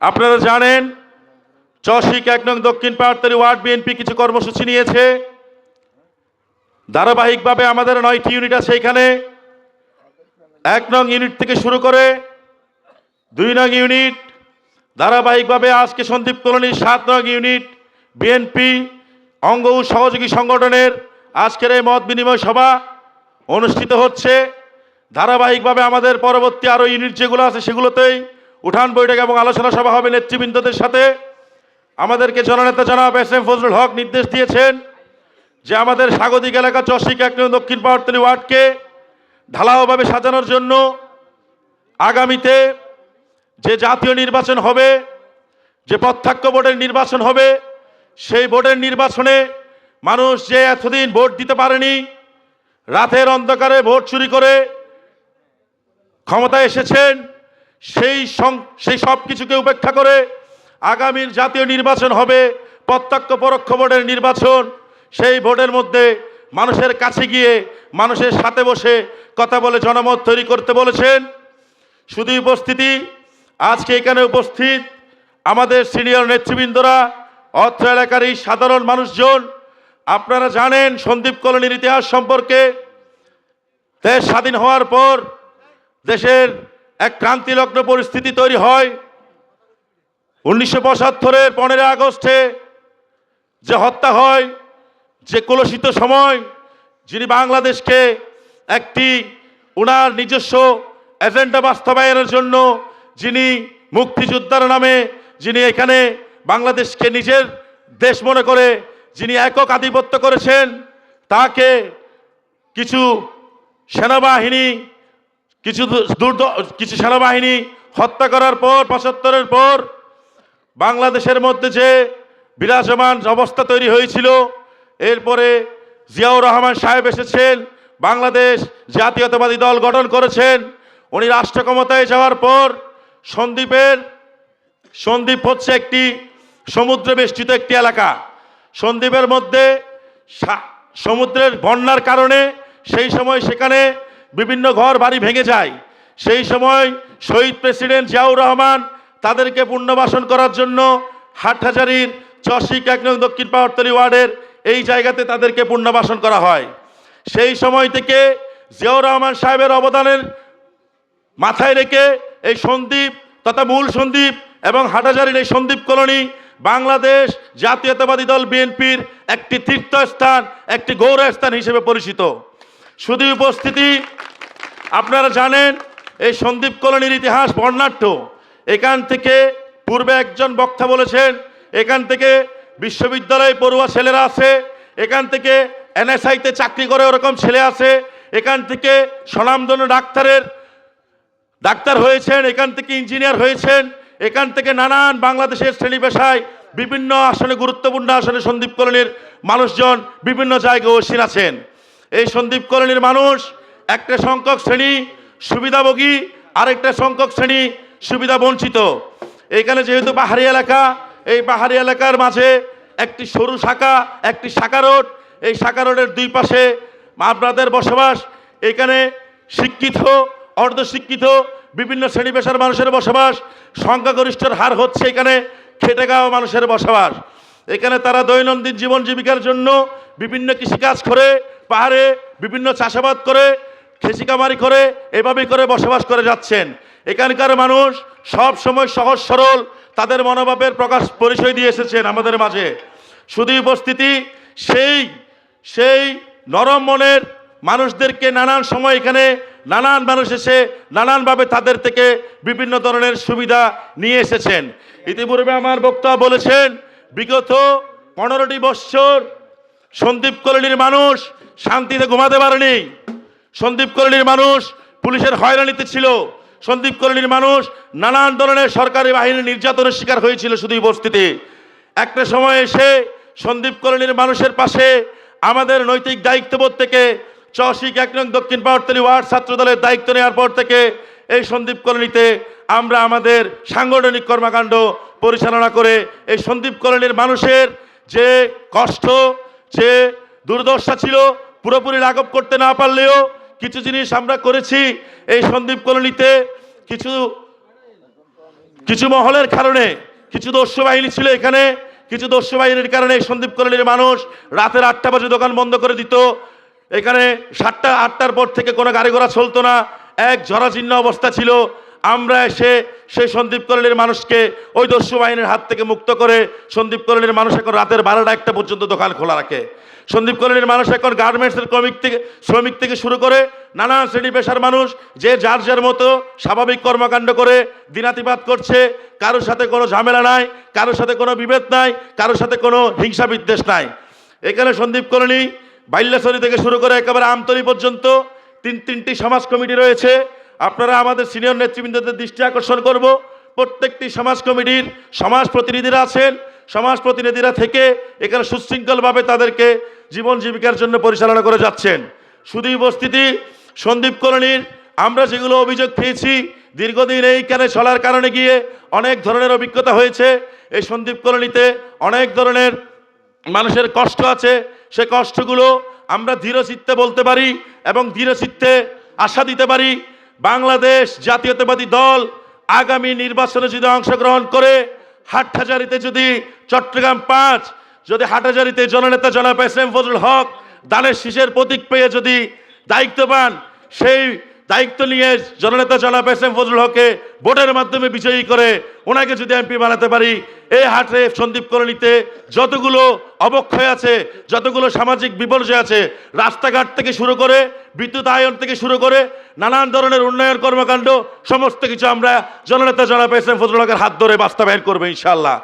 আপনারা জানেন চশিক এক নং দক্ষিণ পাহাড়তলি ওয়ার্ড বিএনপি কিছু কর্মসূচি নিয়েছে। ধারাবাহিকভাবে আমাদের নয়টি ইউনিট আছে এখানে। এক নং ইউনিট থেকে শুরু করে দুই নং ইউনিট, ধারাবাহিকভাবে আজকে সন্দীপ কলোনির সাত নং ইউনিট, বিএনপি অঙ্গ সহযোগী সংগঠনের আজকের এই মত বিনিময় সভা অনুষ্ঠিত হচ্ছে। ধারাবাহিকভাবে আমাদের পরবর্তী আরও ইউনিট যেগুলো আছে সেগুলোতেই উঠান বৈঠক এবং আলোচনা সভা হবে নেতৃবৃন্দদের সাথে। আমাদেরকে জননেতা জনাব এস এম ফজলুল হক নির্দেশ দিয়েছেন যে আমাদের স্বাগতিক এলাকা চশিক এক দক্ষিণ পাহাড়তলী ওয়ার্ডকে ঢালাওভাবে সাজানোর জন্য আগামীতে যে জাতীয় নির্বাচন হবে, যে প্রত্যক্ষ ভোটের নির্বাচন হবে, সেই ভোটের নির্বাচনে মানুষ যে এতদিন ভোট দিতে পারেনি, রাতের অন্ধকারে ভোট চুরি করে ক্ষমতায় এসেছেন সেই সেই সব কিছুকে উপেক্ষা করে আগামীর জাতীয় নির্বাচন হবে, প্রত্যক্ষ পরোক্ষ ভোটের নির্বাচন। সেই ভোটের মধ্যে মানুষের কাছে গিয়ে, মানুষের সাথে বসে কথা বলে, জনমত তৈরি করতে বলেছেন। শুধু উপস্থিতি, আজকে এখানে উপস্থিত আমাদের সিনিয়র নেতৃবৃন্দরা অর্থ এলাকার এই সাধারণ মানুষজন, আপনারা জানেন সন্দীপ কলোনির ইতিহাস সম্পর্কে। দেশ স্বাধীন হওয়ার পর দেশের এক ক্রান্তিলগ্ন পরিস্থিতি তৈরি হয়। উনিশশো পঁচাত্তরের পনেরোই আগস্টে যে হত্যা হয়, যে কলুষিত সময়, যিনি বাংলাদেশকে একটি ওনার নিজস্ব এজেন্ডা বাস্তবায়নের জন্য যিনি মুক্তিযোদ্ধার নামে যিনি এখানে বাংলাদেশকে নিজের দেশ মনে করে যিনি একক আধিপত্য করেছেন, তাকে কিছু সেনাবাহিনী কিছু দুর্দ, কিছু সেনাবাহিনী হত্যা করার পর, পঁচাত্তরের পর বাংলাদেশের মধ্যে যে বিরাজমান অবস্থা তৈরি হয়েছিল, এরপরে জিয়াউর রহমান সাহেব এসেছেন, বাংলাদেশ জাতীয়তাবাদী দল গঠন করেছেন, উনি রাষ্ট্র ক্ষমতায় যাওয়ার পর সন্দ্বীপের, সন্দ্বীপ হচ্ছে একটি সমুদ্র বেষ্টিত একটি এলাকা। সন্দ্বীপের মধ্যে সমুদ্রের বন্যার কারণে সেই সময় সেখানে বিভিন্ন ঘর বাড়ি ভেঙে যায়। সেই সময় শহীদ প্রেসিডেন্ট জিয়াউর রহমান তাদেরকে পুনর্বাসন করার জন্য হাটহাজারির চশিক এক নং দক্ষিণ পাহাড়তলি ওয়ার্ডের এই জায়গাতে তাদেরকে পুনর্বাসন করা হয়। সেই সময় থেকে জিয়াউর রহমান সাহেবের অবদানের মাথায় রেখে এই সন্দ্বীপ তথা মূল সন্দ্বীপ এবং হাটাজারির এই সন্দ্বীপ কলোনি বাংলাদেশ জাতীয়তাবাদী দল বিএনপির একটি তীর্থস্থান, একটি গৌরস্থান হিসেবে পরিচিত। শুধু উপস্থিতি আপনারা জানেন, এই সন্দ্বীপ কলোনির ইতিহাস বর্ণাঢ্য। এখান থেকে পূর্বে একজন বক্তা বলেছেন, এখান থেকে বিশ্ববিদ্যালয়ে পড়ুয়া ছেলেরা আছে, এখান থেকে এনএসআইতে চাকরি করে ওরকম ছেলে আছে, এখান থেকে স্বনামধন্য ডাক্তারের, ডাক্তার হয়েছেন, এখান থেকে ইঞ্জিনিয়ার হয়েছেন, এখান থেকে নানান বাংলাদেশের শ্রেণি পেশায় বিভিন্ন আসনে, গুরুত্বপূর্ণ আসনে সন্দীপ কলোনির মানুষজন বিভিন্ন জায়গায় ওসিন আছেন। এই সন্দীপ কলোনির মানুষ একটা সংখ্যক শ্রেণি সুবিধাভোগী, আরেকটা সংখ্যক শ্রেণি সুবিধা বঞ্চিত এখানে যেহেতু পাহাড়ি এলাকা, এই পাহাড়ি এলাকার মাঝে একটি সরু শাখা, একটি শাখা রোড। এই শাখা রোডের দুই পাশে আপনাদের বসবাস। এখানে শিক্ষিত, অর্ধশিক্ষিত, বিভিন্ন শ্রেণি পেশার মানুষের বসবাস। সংখ্যাগরিষ্ঠের হার হচ্ছে এখানে খেটে খাওয়া মানুষের বসবাস। এখানে তারা দৈনন্দিন জীবন জীবিকার জন্য বিভিন্ন কৃষিকাজ করে, পাহাড়ে বিভিন্ন চাষাবাদ করে খেসিকামারি করে এভাবেই করে বসবাস করে যাচ্ছেন। এখানকার মানুষ সব সময় সহজ সরল, তাদের মনোভাবের প্রকাশ পরিচয় দিয়ে এসেছেন আমাদের মাঝে। শুধু উপস্থিতি, সেই সেই নরম মনের মানুষদেরকে নানান সময় এখানে নানান মানুষ এসে নানানভাবে তাদের থেকে বিভিন্ন ধরনের সুবিধা নিয়ে এসেছেন। ইতিপূর্বে আমার বক্তা বলেছেন, বিগত পনেরোটি বৎসর সন্দীপ কলোনির মানুষ শান্তিতে ঘুমাতে পারেনি। সন্দীপ কলোনির মানুষ পুলিশের হয়রানিতে ছিল। সন্দীপ কলোনির মানুষ নানান ধরনের সরকারি বাহিনীর নির্যাতনের শিকার হয়েছিল শুধু উপস্থিতি একটা সময় এসে সন্দীপ কলোনির মানুষের পাশে আমাদের নৈতিক দায়িত্ববোধ থেকে চশিক এক নং দক্ষিণ পাহাড়তলি ওয়ার্ড ছাত্র দলের দায়িত্ব নেওয়ার পর থেকে এই সন্দীপ কলোনিতে আমরা আমাদের সাংগঠনিক কর্মকাণ্ড পরিচালনা করে এই সন্দীপ কলোনির মানুষের যে কষ্ট, যে দুর্দশা ছিল, পুরোপুরি লাঘব করতে না পারলেও কিছু জিনিস আমরা করেছি এই সন্দীপ কলোনিতে, কিছু কিছু মহলের কারণে, কিছু দস্যু বাহিনী ছিল এখানে, কিছু দস্যু বাহিনীর কারণে সন্দীপ কলোনির মানুষ রাতের আটটা বাজে দোকান বন্ধ করে দিত। এখানে সাতটা, আটটার পর থেকে কোনো গাড়ি ঘোড়া চলতো না। এক জরাজীর্ণ অবস্থা ছিল। আমরা এসে সেই সন্দীপ কলোনির মানুষকে ওই দস্যু বাহিনীর হাত থেকে মুক্ত করে সন্দীপ কলোনির মানুষ এখন রাতের বারোটা একটা পর্যন্ত দোকান খোলা রাখে। সন্দীপ কলোনির মানুষ এখন গার্মেন্টসের শ্রমিক থেকে শ্রমিক থেকে শুরু করে নানা শ্রেণি পেশার মানুষ, যে যার যার মতো স্বাভাবিক কর্মকাণ্ড করে দিনাতিপাত করছে, কারোর সাথে কোনো ঝামেলা নাই, কারোর সাথে কোনো বিভেদ নাই, কারোর সাথে কোনো হিংসা বিদ্বেষ নাই। এখানে সন্দীপ কলোনি বাইল্যাসরি থেকে শুরু করে একেবারে আমতলি পর্যন্ত তিন তিনটি সমাজ কমিটি রয়েছে। আপনারা আমাদের সিনিয়র নেতৃবৃন্দদের দৃষ্টি আকর্ষণ করব। প্রত্যেকটি সমাজ কমিটির সমাজ প্রতিনিধিরা আছেন। সমাজ প্রতিনিধিরা থেকে এখানে সুশৃঙ্খলভাবে তাদেরকে জীবন জীবিকার জন্য পরিচালনা করে যাচ্ছেন। শুধু উপস্থিতি, সন্দীপ কলোনির আমরা যেগুলো অভিযোগ পেয়েছি, দীর্ঘদিন এইখানে চলার কারণে গিয়ে অনেক ধরনের অভিজ্ঞতা হয়েছে। এই সন্দীপ কলোনিতে অনেক ধরনের মানুষের কষ্ট আছে। সে কষ্টগুলো আমরা ধীরচিত্তে বলতে পারি এবং ধীরচিত্তে আশা দিতে পারি। বাংলাদেশ জাতীয়তাবাদী দল আগামী নির্বাচনে যদি অংশগ্রহণ করে, হাটহাজারিতে যদি চট্টগ্রাম পাঁচ, যদি হাটহাজারিতে জননেতা জনাব এস এম ফজল হক দানের শীষের প্রতীক পেয়ে যদি দায়িত্ব পান, সেই দায়িত্ব নিয়ে জননেতা জনাব এস এম ফজল হককে ভোটের মাধ্যমে বিজয়ী করে ওনাকে যদি এমপি বানাতে পারি এই হাটে সন্দীপ কলোনিতে যতগুলো অবক্ষয় আছে, যতগুলো সামাজিক বিপর্যয় আছে, রাস্তাঘাট থেকে শুরু করে বিদ্যুৎ আয়ন থেকে শুরু করে নানান ধরনের উন্নয়ন কর্মকাণ্ড, সমস্ত কিছু আমরা জননেতা জনাব এস এম ফজল হকের হাত ধরে বাস্তবায়ন করব ইনশাল্লাহ